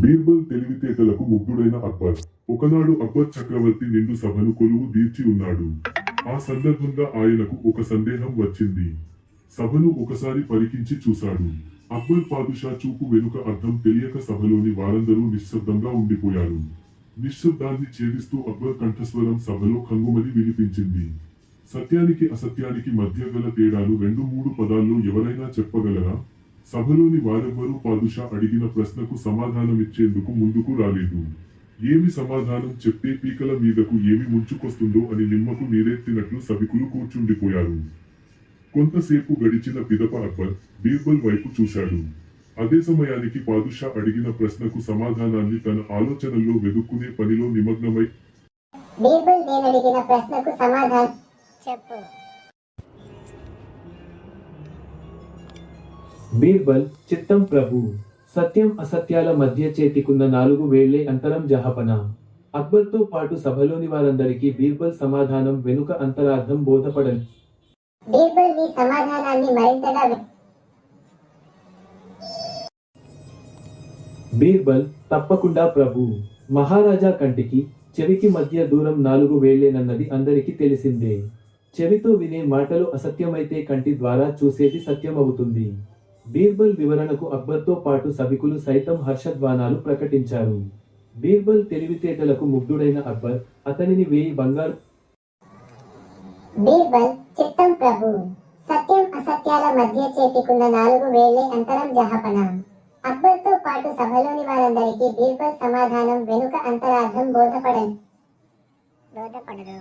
బీర్బల్ తెలివితేటలకు ముగ్ధుడైన అక్బర్. ఒకనాడు అక్బర్ చక్రవర్తి నిండు సభను కొలువు తీర్చి ఉన్నాడు. ఆ సందర్భంగా ఆయనకు ఒక సందేహం వచ్చింది. సభను ఒకసారి పరికించి చూశాడు. అక్బర్ పాదుషా చూపు వెనుక అర్థం తెలియక సభలోని వారందరూ నిశ్శబ్దంగా ఉండిపోయారు. నిశ్శబ్దాన్ని ఛేదిస్తూ అక్బర్ కంఠస్వరం సభలో కంగుమని వినిపించింది. సత్యానికి అసత్యానికి మధ్య గల తేడాలు రెండు మూడు పదాల్లో ఎవరైనా చెప్పగలరా? సభలోని వారెవ్వరూ పాదుషా అడిగిన ప్రశ్నకు సమాధానమిచ్చేందుకు ముందుకు రాలేదు. ఏమి సమాధానం చెప్తే పీకల మీదకు ఏమి ముంచుకొస్తుందో అని నిమ్మకు నీరెత్తినట్లు సభికులు కూర్చుండిపోయారు. కొంతసేపు గడిచిన పిదప అక్బర్ బీర్బల్ వైపు చూశాడు. అదే సమయానికి పాదుషా అడిగిన ప్రశ్నకు సమాధానాన్ని తన ఆలోచనల్లో వెదుక్కునే పనిలో నిమగ్నమై బీర్బల్ నేనడిగిన ప్రశ్నకు సమాధానం చెప్పు. బీర్బల్ చిత్తం ప్రభు సత్యం అసత్యాల మధ్య చేతికున్న నాలుగు వేళ్ళే అంతరం జహపన. అక్బర్తో పాటు సభలోని వారందరికీ బీర్బల్ సమాధానం వెనుక అంతరార్థం బోధపడని. బీర్బల్ సమాధానాన్ని మరింతగా బీర్బల్ తప్పకుండా ప్రభు మహారాజా కంటికి చెవికి మధ్య దూరం నాలుగు వేళ్ళేనన్నది అందరికీ తెలిసిందే. చెవితో వినే మాటలు అసత్యమైతే కంటి ద్వారా చూసేది సత్యమవుతుంది. బీర్బల్ వివరణకు అక్బర్తో పాటు సభికులు సైతం హర్షధ్వానాలు ప్రకటించారు. బీర్బల్ తెలివితేటలకు ముగ్ధుడైన అక్బర్ అతనిని వేయి బంగారు బీర్బల్ చిత్తం ప్రభు. సత్యం అసత్యాల మధ్య చేతికున్న నాలుగు వేలే అంతరం జహపన అక్బర్తో పాటు సభలోని వారందరికీ బీర్బల్ సమాధానం వెనుక అంతరార్థం బోధపడదు బోధపడదు.